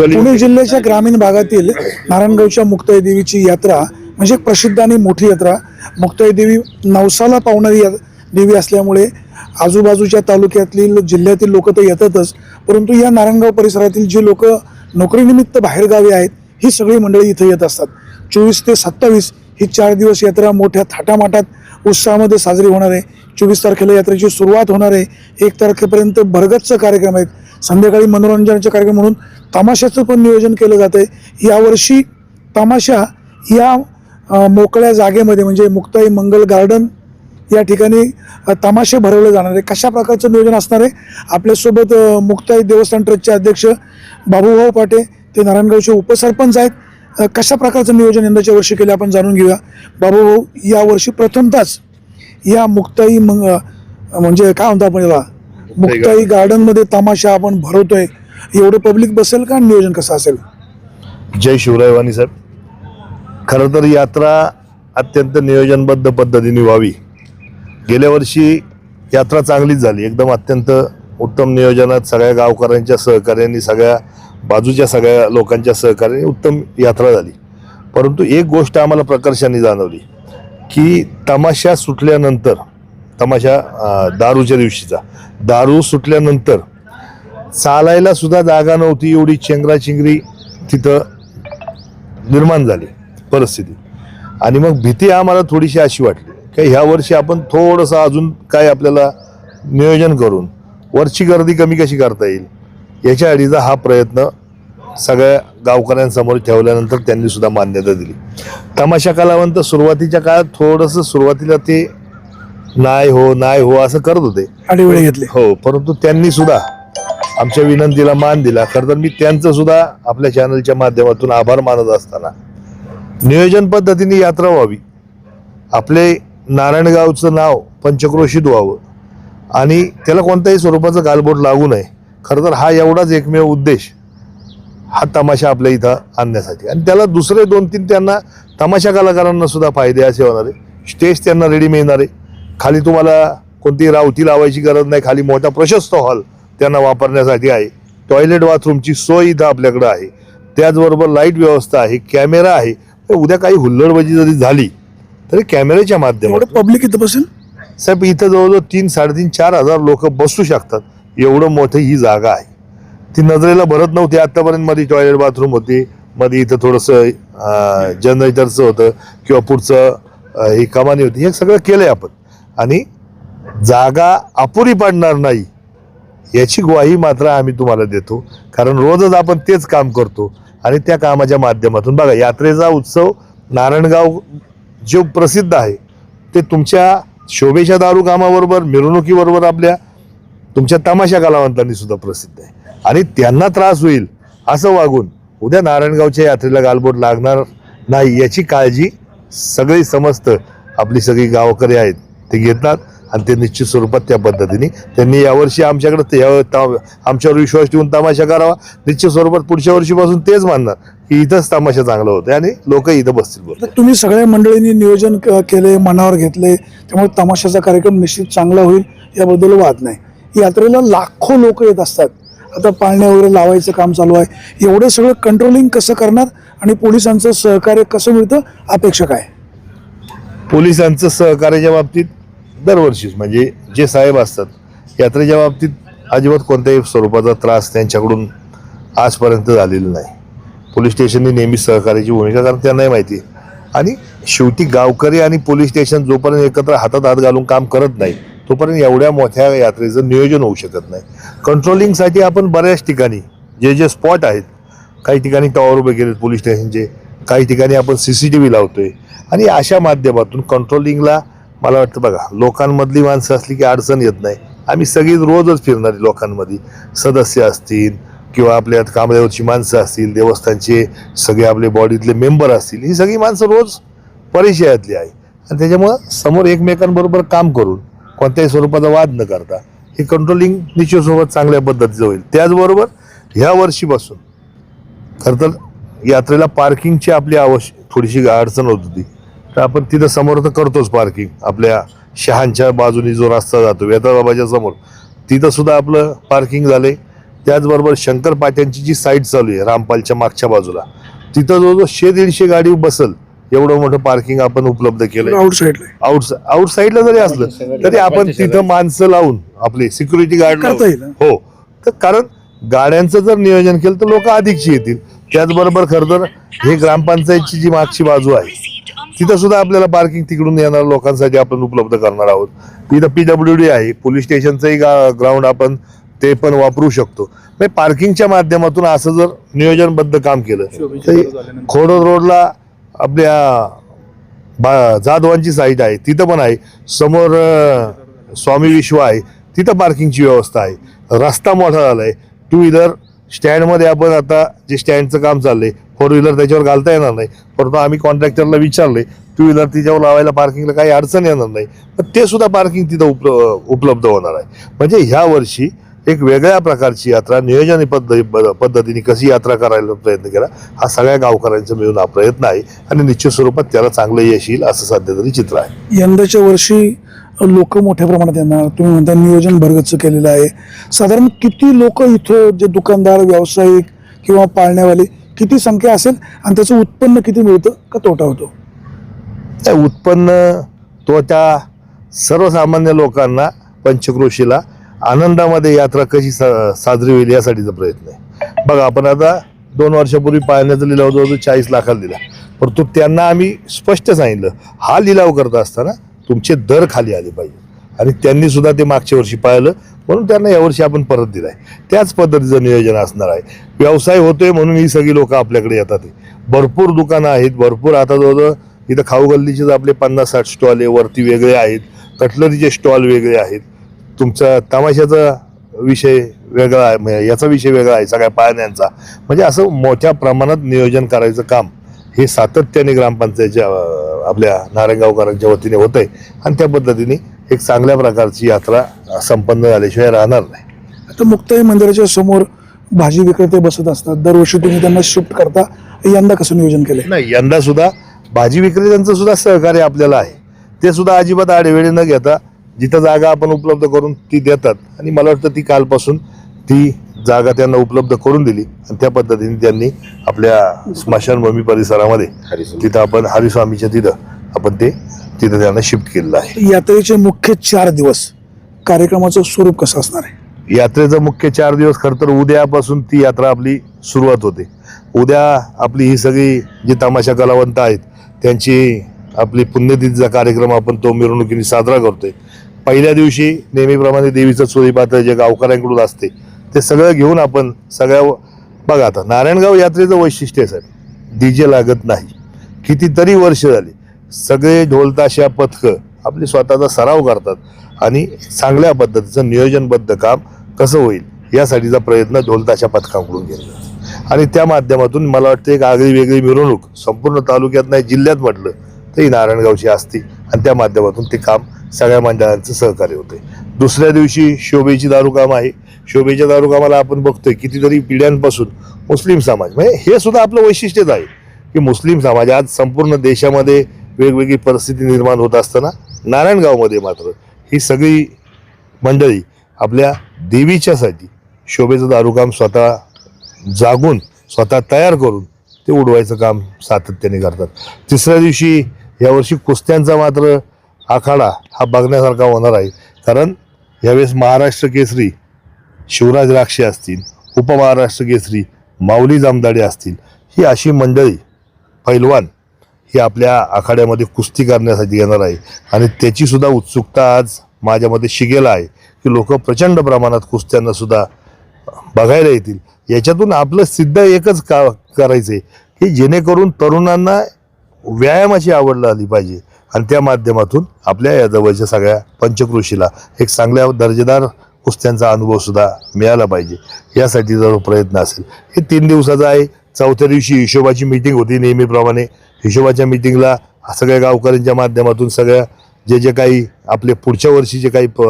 पुणे जिल्ह्याच्या ग्रामीण भागातील नारायणगावच्या मुक्ताई देवीची यात्रा म्हणजे एक प्रसिद्ध आणि मोठी यात्रा. मुक्ताई देवी नवसाला पावणारी देवी असल्यामुळे आजूबाजूच्या तालुक्यातील जिल्ह्यातील लोक तर येतातच. परंतु या नारायणगाव परिसरातील जी लोक नोकरीनिमित्त बाहेरगावी आहेत ही सगळी मंडळी इथे येत असतात. चोवीस ते सत्तावीस ही चार दिवस यात्रा मोठ्या थाटामाटात उत्साहामध्ये साजरी होणार आहे. चोवीस तारखेला यात्रेची सुरुवात होणार आहे. एक तारखेपर्यंत भरगतचं कार्यक्रम आहेत. संध्याकाळी मनोरंजनाचे कार्यक्रम म्हणून तमाशाचं पण नियोजन केलं जातं आहे यावर्षी तमाशा या मोकळ्या जागेमध्ये म्हणजे मुक्ताई मंगल गार्डन या ठिकाणी तमाशे भरवले जाणार आहे कशा प्रकारचं नियोजन असणार आहे? आपल्यासोबत मुक्ताई देवस्थान ट्रस्टचे अध्यक्ष बाबूभाऊ पाटे ते नारायणगावचे उपसरपंच आहेत. कशा प्रकारचं नियोजन यंदाच्या वर्षी केले आपण जाणून घेऊया. बाबूभाऊ यावर्षी प्रथमतच या मुक्ताई मंग म्हणजे काय म्हणतो आपण याला? मुक्ताई गार्डनमध्ये तमाशा आपण भरवतोय. एवढं पब्लिक बसेल का? नियोजन कसं असेल? जय शिवराय वाणी साहेब. खरं तर यात्रा अत्यंत नियोजनबद्ध पद्धतीने व्हावी. गेल्या वर्षी यात्रा चांगलीच झाली. एकदम अत्यंत उत्तम नियोजनात सगळ्या गावकऱ्यांच्या सहकार्याने सगळ्या बाजूच्या सगळ्या लोकांच्या सहकार्याने उत्तम यात्रा झाली. परंतु एक गोष्ट आम्हाला प्रकर्षाने जाणवली की तमाशा सुटल्यानंतर तमाशा दारूच्या दिवशीचा. दारू सुटल्यानंतर चालायला सुद्धा जागा नव्हती एवढी चेंगराचिंगरी तिथं निर्माण झाली परिस्थिती. आणि मग भीती आम्हाला थोडीशी अशी वाटली की ह्या वर्षी आपण थोडंसं अजून काय आपल्याला नियोजन करून वरची गर्दी कमी कशी करता येईल याच्या आधीचा हा प्रयत्न सगळ्या गावकऱ्यांसमोर ठेवल्यानंतर त्यांनी सुद्धा मान्यता दिली. तमाशा कलावंत सुरुवातीच्या काळात थोडंसं सुरुवातीला ते नाही हो नाही हो असं करत होते. आडेवेळे घेतले. हो परंतु त्यांनी सुद्धा आमच्या विनंतीला मान दिला. खरं तर मी त्यांचं सुद्धा आपल्या चॅनलच्या माध्यमातून आभार मानत असताना नियोजन पद्धतीने यात्रा व्हावी. आपले नारायणगावचं नाव पंचक्रोशीत व्हावं. आणि त्याला कोणत्याही स्वरूपाचं गालबोट लागू नये. खरं तर हा एवढाच एकमेव उद्देश हा तमाशा आपल्या इथं आणण्यासाठी. आणि त्याला दुसरे दोन तीन त्यांना तमाशा कलाकारांना सुद्धा फायदे असे होणार. आहे स्टेज त्यांना रेडी मिळणार. आहे खाली तुम्हाला कोणती रावती लावायची गरज नाही खाली मोठा प्रशस्त हॉल त्यांना वापरण्यासाठी आहे. टॉयलेट बाथरूमची सोय इथं आपल्याकडं आहे. त्याचबरोबर लाइट व्यवस्था आहे कॅमेरा आहे. तर उद्या काही हुल्लडबाजी जरी झाली तरी कॅमेऱ्याच्या माध्यमातून. पब्लिक इथं बसेल? साहेब इथं जवळजवळ तीन साडेतीन चार हजार लोक बसू शकतात. एवढं मोठं ही जागा आहे. ती नजरेला भरत नव्हती आतापर्यंत मध्ये टॉयलेट बाथरूम होती. मध्ये इथं थोडंसं जनरेटरचं होतं किंवा पुढचं ही कमानी होती. हे सगळं केलंय आपण. आणि जागा अपुरी पडणार नाही याची ग्वाही मात्र आम्ही तुम्हाला देतो. कारण रोजच आपण तेच काम करतो आणि त्या कामाच्या माध्यमातून. बघा यात्रेचा उत्सव नारायणगाव जो प्रसिद्ध आहे ते तुमच्या शोभेच्या दारू कामाबरोबर मिरवणुकीबरोबर आपल्या तुमच्या तमाशा कलावंतांनी सुद्धा प्रसिद्ध आहे. आणि त्यांना त्रास होईल असं वागून उद्या नारायणगावच्या यात्रेला गालबोट लागणार नाही याची काळजी सगळी समस्त आपली सगळी गावकरी आहेत. ते घेतात आणि ते निश्चित स्वरूपात त्या पद्धतीने त्यांनी यावर्षी आमच्याकडे आमच्यावर विश्वास ठेवून तमाशा करावा. निश्चित स्वरूपात पुढच्या वर्षीपासून तेच मानणार की इथंच तमाशा चांगला होतं आणि लोक इथं बसतील तुम्ही सगळ्या मंडळींनी नियोजन क- केले मनावर घेतले त्यामुळे तमाशाचा कार्यक्रम निश्चित चांगला होईल याबद्दल वाद नाही. यात्रेला लाखो लोक येत असतात. आता पाळण्या वगैरे लावायचं काम चालू आहे. एवढं सगळं कंट्रोलिंग कसं करणार आणि पोलिसांचं सहकार्य कसं मिळतं अपेक्षा काय पोलिसांचं सहकार्याच्या बाबतीत दरवर्षीच म्हणजे जे साहेब असतात यात्रेच्या बाबतीत अजिबात कोणत्याही स्वरूपाचा त्रास त्यांच्याकडून आजपर्यंत झालेला नाही. पोलीस स्टेशनने नेहमी सहकार्याची भूमिका कारण त्यांनाही माहिती आणि शेवटी गावकरी आणि पोलीस स्टेशन जोपर्यंत एकत्र हातात हात घालून काम करत नाही तोपर्यंत एवढ्या मोठ्या यात्रेचं नियोजन होऊ शकत नाही. कंट्रोलिंगसाठी आपण बऱ्याच ठिकाणी जे जे स्पॉट आहेत काही ठिकाणी टॉवर उभे केलेत पोलीस स्टेशनचे काही ठिकाणी आपण सी सी टी व्ही लावतोय. आणि अशा माध्यमातून कंट्रोलिंगला मला वाटतं बघा लोकांमधली माणसं असली की अडचण येत नाही. आम्ही सगळी रोजच फिरणारी लोकांमध्ये. सदस्य असतील किंवा आपल्या कामदेवची माणसं असतील देवस्थानचे सगळे आपले बॉडीतले मेंबर असतील ही सगळी माणसं रोज परिचयातली आहे. आणि त्याच्यामुळं समोर एकमेकांबरोबर काम करून कोणत्याही स्वरूपाचा वाद न करता हे कंट्रोलिंग निश्चितसोबत चांगल्या पद्धतीचं होईल. त्याचबरोबर ह्या वर्षीपासून खरं तर यात्रेला पार्किंगची आपली आवश्यक थोडीशी अडचण होत होती. तर आपण तिथं समोर तर करतोच पार्किंग आपल्या शहांच्या बाजूनी जो रस्ता जातो वेताळबाबाच्या समोर. तिथं सुद्धा आपलं पार्किंग झालंय. त्याचबरोबर शंकर पाट्यांची जी साईट चालू आहे रामपालच्या मागच्या बाजूला. तिथं जवळजवळ शे दीडशे गाडी बसल एवढं मोठं पार्किंग आपण उपलब्ध केलंय. आउट साईडला आउट आउट साईडला जरी असलं तरी आपण तिथं माणसं लावून आपली सिक्युरिटी गार्ड करता येईल. हो. तर कारण गाड्यांचं जर नियोजन केलं तर लोक अधिकची येतील. त्याचबरोबर खरं तर हे ग्रामपंचायतची जी मागची बाजू आहे तिथं सुद्धा आपल्याला पार्किंग तिकडून येणार लोकांसाठी आपण उपलब्ध करणार आहोत. तिथं पीडब्ल्यू डी आहे पोलीस स्टेशनचंही ग्राउंड आपण ते पण वापरू शकतो. म्हणजे पार्किंगच्या माध्यमातून असं जर नियोजनबद्ध काम केलं तर खोडद रोडला आपल्या बा जाधवांची साईट आहे तिथं पण आहे. समोर स्वामी विश्व आहे तिथं पार्किंगची व्यवस्था आहे. रस्ता मोठा झालाय टू व्हीलर स्टँडमध्ये आपण आता जे स्टँडचं काम चाललंय फोर व्हीलर त्याच्यावर घालता येणार नाही. परंतु आम्ही कॉन्ट्रॅक्टरला विचारले टू व्हीलर तिच्यावर लावायला पार्किंगला काही अडचण येणार नाही. पण ते सुद्धा पार्किंग तिथं उप उपलब्ध होणार आहे. म्हणजे ह्या वर्षी एक वेगळ्या प्रकारची यात्रा नियोजन पद्धती पद्धतीने कशी यात्रा करायला प्रयत्न केला हा सगळ्या गावकऱ्यांचा मिळून हा प्रयत्न आहे. आणि निश्चित स्वरूपात त्याला चांगलं यश येईल असं सध्या तरी चित्र आहे. यंदाच्या वर्षी लोक मोठ्या प्रमाणात येणार. तुम्ही म्हणता नियोजन भरगच्च केलेलं आहे. साधारण किती लोक इथं जे दुकानदार व्यावसायिक किंवा पाळण्यावाले किती संख्या असेल आणि त्याचं उत्पन्न किती मिळतं का तोटा होतो? उत्पन्न तो त्या सर्वसामान्य लोकांना पंचक्रोशीला आनंदामध्ये यात्रा कशी सा साजरी होईल यासाठीचा प्रयत्न आहे. बघा आपण आता दोन वर्षापूर्वी पाळण्याचा लिलाव जवळजवळ चाळीस लाखाला दिला. परंतु त्यांना आम्ही स्पष्ट सांगितलं. हा लिलाव करत असताना तुमचे दर खाली आले पाहिजे. आणि त्यांनी सुद्धा ते मागच्या वर्षी पाहिलं म्हणून त्यांना यावर्षी आपण परत दिलाय. त्याच पद्धतीचं नियोजन असणार आहे. व्यवसाय होतोय म्हणून ही सगळी लोक आपल्याकडे येतात आहे. भरपूर दुकानं आहेत भरपूर आता जवळजवळ इथं खाऊ गल्लीचेच आपले पन्नास साठ स्टॉल आहे वरती वेगळे आहेत कटलरीचे स्टॉल वेगळे आहेत. तुमचा तमाशाचा विषय वेगळा आहे याचा विषय वेगळा आहे सगळ्या पाळण्यांचा. म्हणजे असं मोठ्या प्रमाणात नियोजन करायचं काम हे सातत्याने ग्रामपंचायतच्या आपल्या नारायणगावकरांच्या वतीने होत आहे आणि त्या पद्धतीने एक चांगल्या प्रकारची यात्रा संपन्न झाल्याशिवाय राहणार नाही. आता मुक्ताई मंदिराच्या समोर भाजी विक्रेते बसत असतात. दरवर्षी तुम्ही त्यांना शिफ्ट करता. यंदा कसं नियोजन केलंय? नाही यंदा सुद्धा भाजी विक्रेत्यांचं सुद्धा सहकार्य आपल्याला आहे. ते सुद्धा अजिबात आडेवेळी न घेता जिथं जागा आपण उपलब्ध करून ती देतात. आणि मला वाटतं ती कालपासून ती जागा त्यांना उपलब्ध करून दिली. आणि त्या पद्धतीने त्यांनी आपल्या स्मशानभूमी परिसरामध्ये तिथं आपण हरिस्वामीच्या तिथं आपण ते तिथं त्यांना शिफ्ट केलेलं आहे. यात्रेचे मुख्य चार दिवस कार्यक्रमाचं स्वरूप कसं असणार आहे? यात्रेचं मुख्य चार दिवस खरं तर उद्यापासून ती यात्रा आपली सुरुवात होते. उद्या आपली ही सगळी जी तमाशा कलावंत आहेत त्यांची आपली पुण्यतिथीचा कार्यक्रम आपण तो मिरवणुकीने साजरा करतोय. पहिल्या दिवशी नेहमीप्रमाणे देवीचं चोरी पात्र जे गावकऱ्यांकडून असते ते सगळं घेऊन आपण सगळ्या बघा आता नारायणगाव यात्रेचं वैशिष्ट्य आहे साहेब. डीजे लागत नाही. कितीतरी वर्ष झाली. सगळे ढोलताशा पथकं आपली स्वतःचा सराव करतात आणि चांगल्या पद्धतीचं नियोजनबद्ध काम कसं होईल यासाठीचा प्रयत्न ढोलताशा पथकाकडून केला आणि त्या माध्यमातून मला वाटतं एक आगळी वेगळी मिरवणूक संपूर्ण तालुक्यात नाही जिल्ह्यात म्हटलं तरी नारायणगावची असती आणि त्या माध्यमातून ते काम सगळ्या मंडळांचं सहकार्य होते दुसऱ्या दिवशी शोभेची दारूकाम आहे. शोभेच्या दारूकामाला आपण बघतोय कितीतरी पिढ्यांपासून मुस्लिम समाज. म्हणजे हे सुद्धा आपलं वैशिष्ट्यच आहे. की मुस्लिम समाज आज संपूर्ण देशामध्ये वेगवेगळी परिस्थिती निर्माण होत असताना नारायणगावमध्ये मात्र ही सगळी मंडळी आपल्या देवीच्यासाठी शोभेचं दारूकाम स्वतः जागून स्वतः तयार करून ते उडवायचं काम सातत्याने करतात. तिसऱ्या दिवशी यावर्षी कुस्त्यांचा मात्र आखाडा हा बघण्यासारखा होणार आहे. कारण यावेळेस महाराष्ट्र केसरी शिवराज राक्षे असतील उपमहाराष्ट्र केसरी माऊली जामदाडे असतील ही अशी मंडळी पैलवान ही आपल्या आखाड्यामध्ये कुस्ती करण्यासाठी येणार आहे. आणि त्याचीसुद्धा उत्सुकता आज माझ्यामध्ये शिगेला आहे की लोक प्रचंड प्रमाणात कुस्त्यांना सुद्धा बघायला येतील. याच्यातून आपलं सिद्ध एकच का करायचं आहे की जेणेकरून तरुणांना व्यायामाची आवड लागली पाहिजे. आणि त्या माध्यमातून आपल्या या जवळच्या सगळ्या पंचकृषीला एक चांगल्या दर्जेदार कुस्त्यांचा अनुभव सुद्धा मिळाला पाहिजे. यासाठी जर प्रयत्न असेल. हे तीन दिवसाचा आहे. चौथ्या दिवशी हिशोबाची मीटिंग होती नेहमीप्रमाणे. हिशोबाच्या मिटिंगला सगळ्या गावकऱ्यांच्या माध्यमातून सगळ्या जे जे काही आपले पुढच्या वर्षीचे काही प-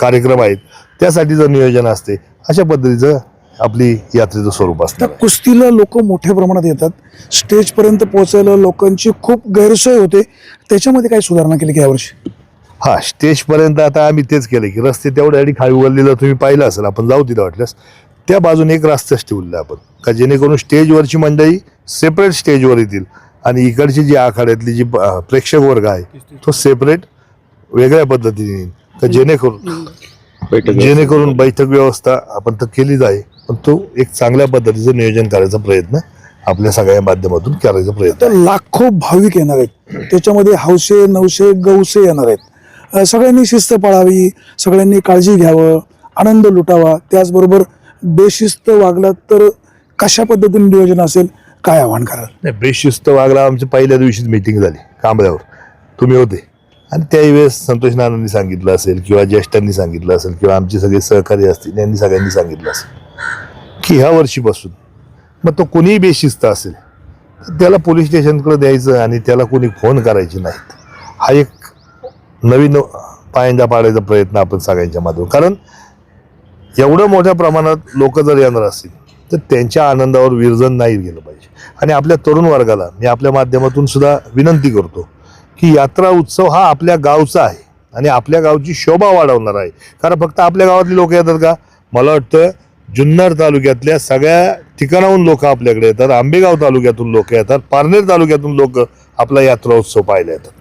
कार्यक्रम आहेत त्यासाठीचं नियोजन असते अशा पद्धतीचं आपली यात्रेचं स्वरूप असतं कुस्तीला लोक मोठ्या प्रमाणात येतात. स्टेजपर्यंत पोहोचायला लोकांची खूप गैरसोय होते. त्याच्यामध्ये काय सुधारणा केली की यावर्षी? हा स्टेजपर्यंत आता आम्ही तेच केलं की रस्ते तेवढ्यासाठी खाली उघडलेलं तुम्ही पाहिलं असेल आपण जाऊ तिथं वाटल्यास. त्या बाजूने एक रस्ताच ठेवलेला आपण. का जेणेकरून स्टेजवरची मंडळी सेपरेट स्टेजवर येतील आणि इकडची जी आखाड्यातली जी प्रेक्षक वर्ग आहे तो सेपरेट वेगळ्या पद्धतीने येईल. का जेणेकरून जेणेकरून बैठक व्यवस्था आपण तर केलीच आहे पण तो एक चांगल्या पद्धतीचं नियोजन करायचा प्रयत्न आपल्या सगळ्या माध्यमातून करायचा प्रयत्न लाखो भाविक येणार आहेत. त्याच्यामध्ये हौसे नवसे गौसे येणार आहेत. सगळ्यांनी शिस्त पाळावी सगळ्यांनी काळजी घ्यावं आनंद लुटावा. त्याचबरोबर बेशिस्त वागला तर कशा पद्धतीने नियोजन असेल काय आव्हान कराल? नाही बेशिस्त वागला आमची पहिल्या दिवशीच मीटिंग झाली कांबळ्यावर. तुम्ही होते. आणि त्याही वेळेस संतोष नानांनी सांगितलं असेल किंवा ज्येष्ठांनी सांगितलं असेल किंवा आमचे सगळे सहकारी असतील यांनी सगळ्यांनी सांगितलं असेल की ह्या वर्षीपासून मग तो कोणीही बेशिस्त असेल तर त्याला पोलीस स्टेशनकडे द्यायचं आणि त्याला कोणी फोन करायचे नाहीत. हा एक नवीन पायंडा पाडायचा प्रयत्न आपण सगळ्यांच्या माध्यमातून. कारण एवढं मोठ्या प्रमाणात लोक जर येणार असतील तर त्यांच्या आनंदावर विरजन नाही गेलं पाहिजे. आणि आपल्या तरुण वर्गाला मी आपल्या माध्यमातून सुद्धा विनंती करतो की यात्रा उत्सव हा आपल्या गावचा आहे आणि आपल्या गावची शोभा वाढवणार आहे. कारण फक्त आपल्या गावातली लोक येतात का? मला वाटतं जुन्नर तालुक्यातल्या सगळ्या ठिकाणाहून लोक आपल्याकडे येतात. आंबेगाव तालुक्यातून लोक येतात. पारनेर तालुक्यातून लोक आपला यात्रा उत्सव पाहायला येतात.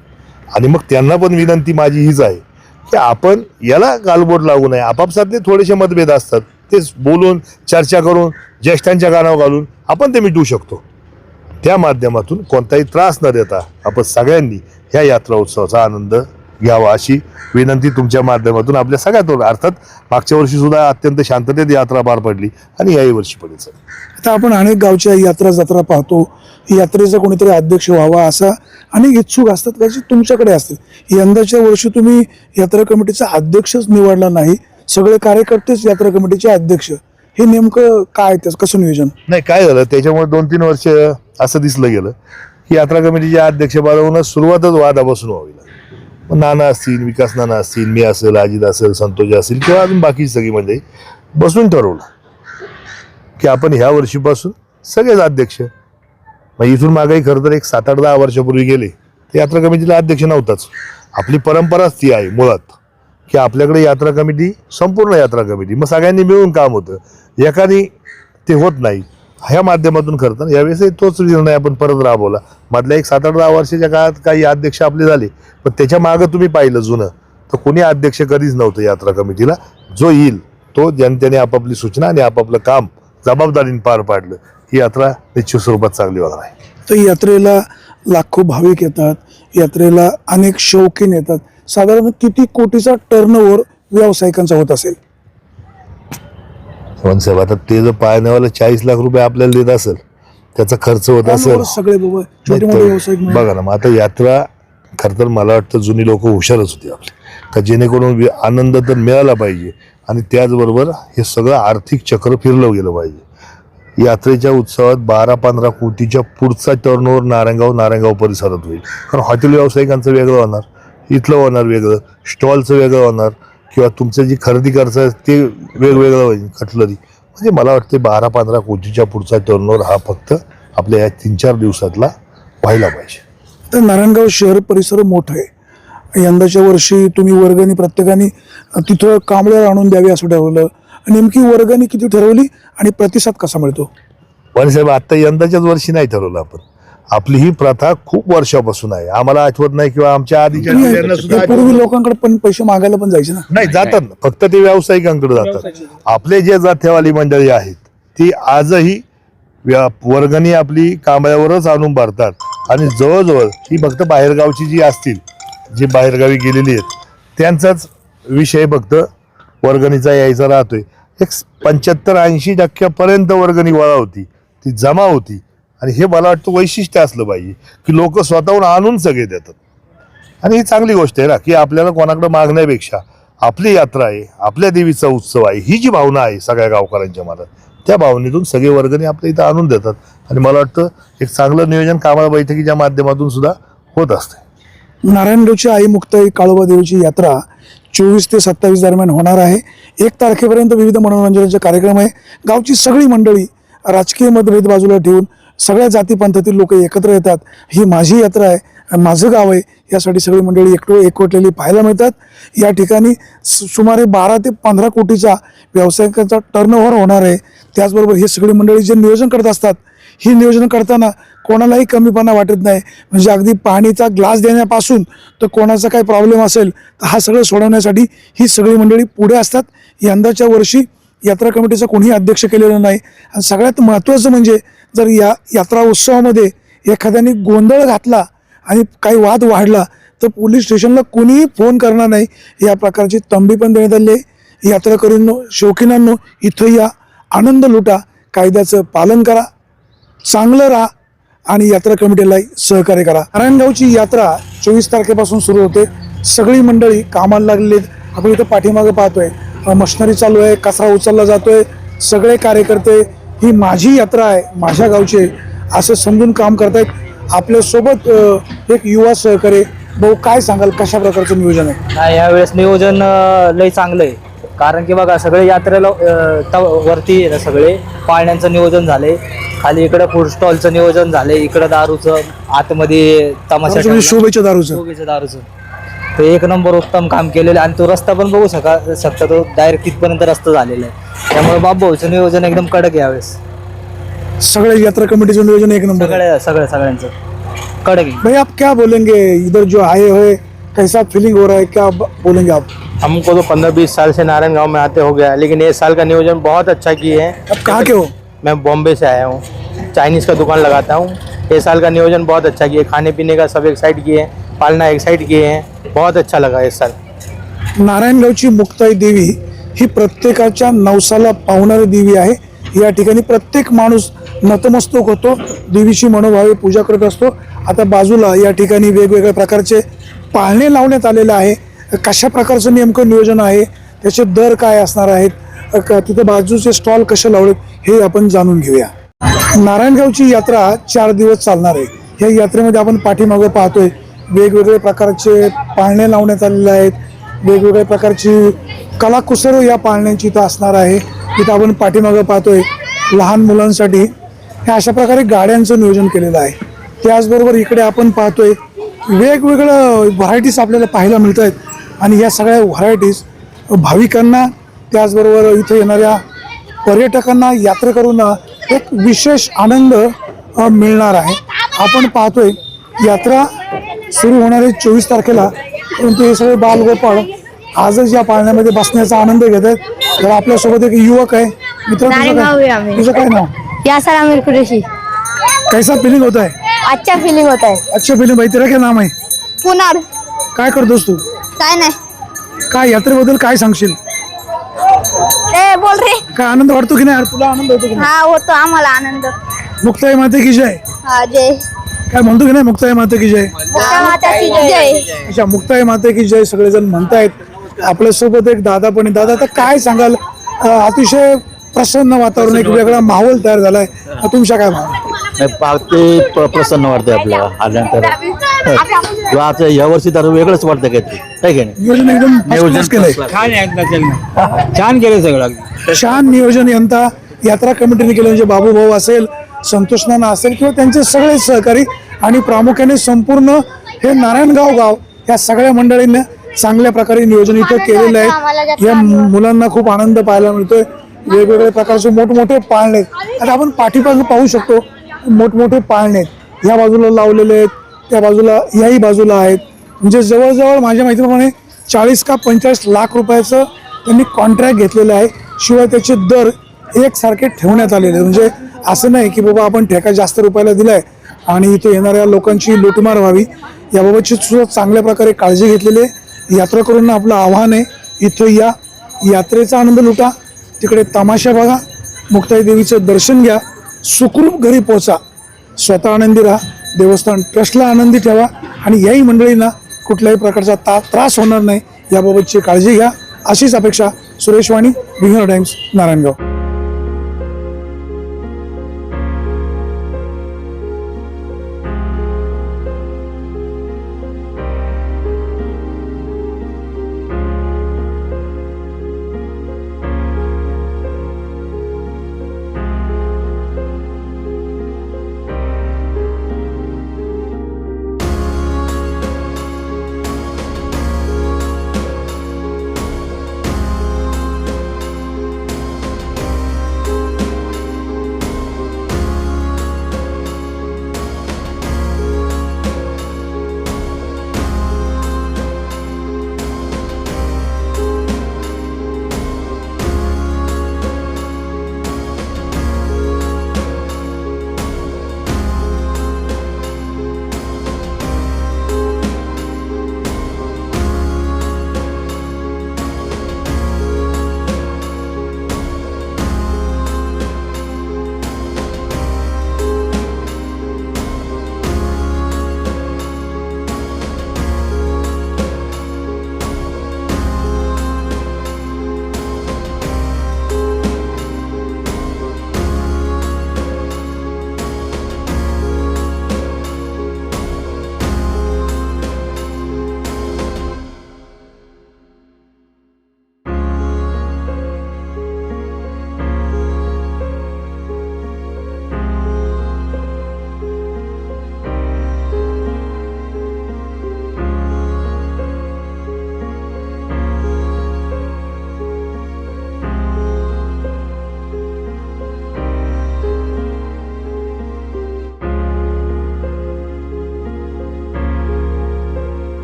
आणि मग त्यांना पण विनंती माझी हीच आहे की आपण याला गालबोट लागू नये. आपापसातले थोडेसे मतभेद असतात. ते बोलून चर्चा करून ज्येष्ठांच्या कानावर घालून आपण ते मिटवू शकतो. त्या माध्यमातून कोणताही त्रास न देता आपण सगळ्यांनी ह्या यात्रा उत्सवाचा आनंद घ्यावा अशी विनंती तुमच्या माध्यमातून आपल्या सगळ्यात अर्थात मागच्या वर्षी सुद्धा अत्यंत शांततेत यात्रा पार पडली आणि याही वर्षी पडेल सर आता आपण अनेक गावच्या यात्रा जत्रा पाहतो. यात्रेचा कोणीतरी अध्यक्ष व्हावा असा अनेक इच्छुक असतात त्याचे तुमच्याकडे असतील. यंदाच्या वर्षी तुम्ही यात्रा कमिटीचा अध्यक्षच निवडला नाही. सगळे कार्यकर्तेच यात्रा कमिटीचे अध्यक्ष. हे नेमकं काय त्याचं? कसं नियोजन? नाही काय झालं? त्याच्यामुळे दोन तीन वर्ष असं दिसलं गेलं. की यात्रा कमिटीच्या अध्यक्षपदावरून सुरुवातच वादापासून व्हावी लागली. नाना असतील विकास नाना असतील मी असेल अजित असेल संतोष असेल किंवा अजून बाकी सगळी म्हणजे बसून ठरवलं की आपण ह्या वर्षीपासून सगळेच अध्यक्ष. मग इथून मागाही खरं तर एक सात आठ दहा वर्षापूर्वी गेले तर यात्रा कमिटीला अध्यक्ष नव्हताच. आपली परंपराच ती आहे मुळात की आपल्याकडे यात्रा कमिटी संपूर्ण यात्रा कमिटी. मग सगळ्यांनी मिळून काम होतं. एकाने ते होत नाही. ह्या माध्यमातून खरं यावेळेसही तोच निर्णय आपण परत राबवला. मधल्या एक सात आठ दहा वर्षाच्या काळात काही अध्यक्ष आपले झाले पण त्याच्या मागं तुम्ही पाहिलं जुनं. तर कोणी अध्यक्ष कधीच नव्हतं यात्रा कमिटीला. जो येईल तो जनतेने आपापली सूचना आणि आपापलं काम जबाबदारीने पार पाडलं. ही यात्रा निश्चित स्वरूपात चांगली होणार आहे. तर यात्रेला लाखो भाविक येतात यात्रेला अनेक शौकीन येतात. साधारण किती कोटीचा टर्नओव्हर व्यावसायिकांचा होत असेल? पण साहेब आता ते जर पाळण्यावाला चाळीस लाख रुपये आपल्याला देत असेल त्याचा खर्च होत असेल. सगळे बाबा छोटे मोठे व्यावसायिक मिळून बघा ना मग आता यात्रा खरं तर मला वाटतं जुनी लोक हुशारच होती आपली. का जेणेकरून वि- आनंद तर मिळाला पाहिजे आणि त्याचबरोबर हे सगळं आर्थिक चक्र फिरलं गेलं पाहिजे. यात्रेच्या उत्सवात बारा पंधरा कोटीच्या पुढचा टर्नओव्हर नारायणगाव नारायणगाव परिसरात होईल. कारण हॉटेल व्यावसायिकांचं वेगळं होणार इथलं होणार वेगळं स्टॉलचं वेगळं होणार किंवा तुमचं जी खरेदी करायचं ते वेगवेगळं होईल कटलरी म्हणजे मला वाटते बारा पंधरा कोटीच्या पुढचा टर्नओव्हर हा फक्त आपल्या या तीन चार दिवसातला व्हायला पाहिजे. तर नारायणगाव शहर परिसर मोठं आहे. यंदाच्या वर्षी तुम्ही वर्गणी प्रत्येकाने तिथं कांबळ्यावर आणून द्यावी असं ठरवलं. नेमकी वर्गणी किती ठरवली आणि प्रतिसाद कसा मिळतो? पण साहेब आता यंदाच्याच वर्षी नाही ठरवलं आपण. आपली ही प्रथा खूप वर्षापासून आहे. आम्हाला आठवत नाही किंवा आमच्या आधीच्या पिढ्यांना सुद्धा पूर्वी लोकांकडे पण पैसे मागायला पण जायचे ना. नाही जातात ना. फक्त ते व्यावसायिकांकडे जातात. आपले जे जाथेवाली मंडळी आहेत ती आजही व्या- वर्गणी आपली कांबळ्यावरच आणून भरतात. आणि जवळजवळ ही फक्त बाहेरगावची जी असतील जी बाहेरगावी गेलेली आहेत त्यांचाच विषय फक्त वर्गणीचा यायचा राहतोय. एक पंच्याहत्तर ऐंशी टक्क्यापर्यंत वर्गणी गोळा होती. ती जमा होती. आणि हे मला वाटतं वैशिष्ट्य असलं पाहिजे की लोक स्वतःहून आणून सगळे देतात. आणि ही चांगली गोष्ट आहे ना की आपल्याला कोणाकडे मागण्यापेक्षा आपली यात्रा आहे आपल्या देवीचा उत्सव आहे ही जी भावना आहे सगळ्या गावकऱ्यांच्या मनात त्या भावनेतून सगळे वर्गणी आपल्या इथं आणून देतात. आणि मला वाटतं एक चांगलं नियोजन कामाला बैठकीच्या माध्यमातून सुद्धा होत असते नारायणगावची आई मुक्ताई काळोबा देवीची यात्रा चोवीस ते सत्तावीस दरम्यान होणार आहे. एक तारखेपर्यंत विविध मनोरंजनाचे कार्यक्रम आहे. गावची सगळी मंडळी राजकीय मतभेद बाजूला ठेवून सगळ्या जातीपंथातील लोक एकत्र येतात. ही माझी यात्रा आहे. माझं गाव आहे. यासाठी सगळी मंडळी एकटो एकवटलेली पाहायला मिळतात. या ठिकाणी सु- सुमारे बारा ते पंधरा कोटीचा व्यावसायिकांचा टर्नओव्हर होणार आहे. त्याचबरोबर हे सगळी मंडळी जे नियोजन करत असतात ही नियोजन करताना कोणालाही कमीपणा वाटत नाही. म्हणजे अगदी पाणीचा ग्लास देण्यापासून तर कोणाचा काही प्रॉब्लेम असेल तर हा सगळं सोडवण्यासाठी ही सगळी मंडळी पुढे असतात. यंदाच्या वर्षी यात्रा कमिटीचं कोणीही अध्यक्ष केलेलं नाही. आणि सगळ्यात महत्त्वाचं म्हणजे जर या यात्रा उत्सवामध्ये एखाद्याने गोंधळ घातला आणि काही वाद वाढला तर पोलीस स्टेशनला कोणीही फोन करणार नाही. या प्रकारची तंबी पण देण्यात आली आहे. यात्रा करून शौकीनांनो इथं या आनंद लुटा कायद्याचं पालन करा चांगलं राहा आणि यात्रा कमिटीला सहकार्य करा. नारायणगावची यात्रा चोवीस तारखेपासून सुरू होते. सगळी मंडळी कामाला लागलेली आहेत. आपण इथं पाठीमागं पाहतोय. मशनरी मशिनरी चालू आहे कचरा उचलला जातोय. सगळे कार्यकर्ते ही माझी यात्रा आहे माझ्या गावची असं समजून काम करतायत. आपल्यासोबत एक युवा सहकारी भाऊ काय सांगाल? कशा प्रकारचं नियोजन आहे? नाही यावेळेस नियोजन लय चांगलं आहे. कारण की बघा सगळे यात्रेला त- वरती आहे ना सगळे. पाळण्यांचं नियोजन झालंय खाली इकडं फूड स्टॉलचं नियोजन झालंय इकडं दारूचं आतमध्ये तमाशा म्हणजे. शुभेच्छा दारूचं. शोभेचं दारूचं. तर एक नंबर उत्तम काम केलेलं आहे. आणि तो रस्ता पण बघू शका शकता तो. डायरेक्ट तिथपर्यंत रस्ता झालेला आहे. त्यामुळे बाबूचं नियोजन एकदम कडक आहे यावेळेस. सगळे यात्रा कमिटीचं नियोजन एक नंबर सगळ्या सगळ्या सगळ्यांचं. कडक आहे. भाई आप क्या बोलेंगे? इधर जो आए हुए कैसा फीलिंग हो रहा है? क्या ब- बोलेंगे आप? हमको तो पंद्रह बीस साल से नारायण गाँव में आते हो गया है, लेकिन ये साल का नियोजन बहुत अच्छा किए हैं। आप कहाँ के हो? मैं बॉम्बे से आया हूँ। चाइनीज़ का दुकान लगाता हूँ। ये साल का नियोजन बहुत अच्छा किए खाने पीने का सब एक साइड किए हैं पालना एक साइड किए हैं। बहुत अच्छा लगा इस साल। नारायणगावची मुक्ताई देवी ही प्रत्येकाच्या नवसाला पावणारी देवी आहे. या ठिकाणी प्रत्येक माणूस नतमस्तक होतो. देवीची मनोभावे पूजा करत असतो. आता बाजूला या ठिकाणी वेगवेगळ्या प्रकारचे पाळणे लावण्यात आलेले आहे. कशा प्रकारचं नेमकं नियोजन आहे? त्याचे दर काय असणार आहेत? का तिथं बाजूचे स्टॉल कसे लावलेत हे आपण जाणून घेऊया. नारायणगावची यात्रा चार दिवस चालणार आहे. या यात्रेमध्ये आपण पाठीमागं पाहतोय वेगवेगळे प्रकारचे पाळणे लावण्यात आलेले आहेत. वेगवेगळ्या प्रकारची कलाकुसर या पाळण्यांची इथं असणार आहे. इथं आपण पाठीमागं पाहतोय लहान मुलांसाठी. हे अशा प्रकारे गाड्यांचं नियोजन केलेलं आहे. त्याचबरोबर इकडे आपण पाहतोय वेगवेगळं व्हरायटीज आपल्याला पाहायला मिळत आहेत आणि या सगळ्या व्हरायटीज भाविकांना त्याचबरोबर इथे येणाऱ्या पर्यटकांना यात्रेकरूंना एक विशेष आनंद मिळणार आहे. आपण पाहतोय यात्रा सुरू होणार आहे चोवीस तारखेला. परंतु हे सगळे बालगोपाळ आजच या पाळण्यामध्ये बसण्याचा आनंद घेत आहेत. तर आपल्यासोबत एक युवक आहे. मित्र तुझं नारायणगाव आहे काय आम्ही. तुझं काय नाव? यासर आमिर कुरेशी. कैसा फिलिंग होता है अच्छा फिलिंग होत आहे अच्छा फिलिंग भाई तेरा क्या नाम है पुणार काय करतोस तू? काय नाही. काय यात्रेबद्दल काय सांगशील? ए बोल रे. काय आनंद वाटतो की नाही? यार? तुला आनंद होतो की नाही? हा होतो आम्हाला आनंद. मुक्ताई माते की जय? हा जय. काय म्हणतो की नाही मुक्ताई माते की जय? माताची जय. अच्छा मुक्ताई माते की जय सगळेजण म्हणतायत. आपल्यासोबत एक दादा पण. दादा आता काय सांगाल? अतिशय प्रसन्न वातावरण एक वेगळा माहोल तयार झालाय. तुमच्या काय पाहते प- प्रसन्न वाटते आपल्याला आल्यानंतर. किंवा आता यावर्षी तर वेगळंच वाटतं काहीतरी. आहे की नाही? नियोजन केलंय. छान केलं सगळं छान नियोजन यंदा यात्रा कमिटीने केलं म्हणजे बाबू भाऊ असेल संतोष नाना असेल किंवा त्यांचे सगळे सहकारी आणि प्रामुख्याने संपूर्ण हे नारायणगाव गाव या सगळ्या मंडळींनी चांगल्या प्रकारे नियोजन इथं केलेलं आहे. या मुलांना खूप आनंद पाहायला मिळतोय. वेगवेगळ्या प्रकारचे मोठमोठे पाळणे. आहेत. आता आपण पाठीमागे पाहू शकतो मोठमोठे पाळणे. आहेत. या बाजूला लावलेले आहेत त्या बाजूला याही बाजूला आहेत. म्हणजे जवळजवळ माझ्या माहितीप्रमाणे चाळीस का पंचेचाळीस लाख रुपयाचं त्यांनी कॉन्ट्रॅक्ट घेतलेलं आहे. शिवाय त्याचे दर एकसारखे ठेवण्यात आलेले. म्हणजे असं नाही की बाबा आपण ठेका जास्त रुपयाला दिलाय आणि इथे येणाऱ्या लोकांची लुटमार व्हावी. याबाबतची सुद्धा चांगल्या प्रकारे काळजी घेतलेली आहे. यात्रेकरूंना आपलं आव्हान आहे. इथं या यात्रेचा आनंद लुटा. तिकडे तमाशा बघा. मुक्ताई देवीचं दर्शन घ्या. सुखरूप घरी पोचा. स्वतः आनंदी राहा. देवस्थान ट्रस्टला आनंदी ठेवा. आणि याही मंडळींना कुठल्याही प्रकारचा ता त्रास होणार नाही. याबाबतची काळजी घ्या. अशीच अपेक्षा सुरेश वाणी बिहार टाइम्स नारायणगाव.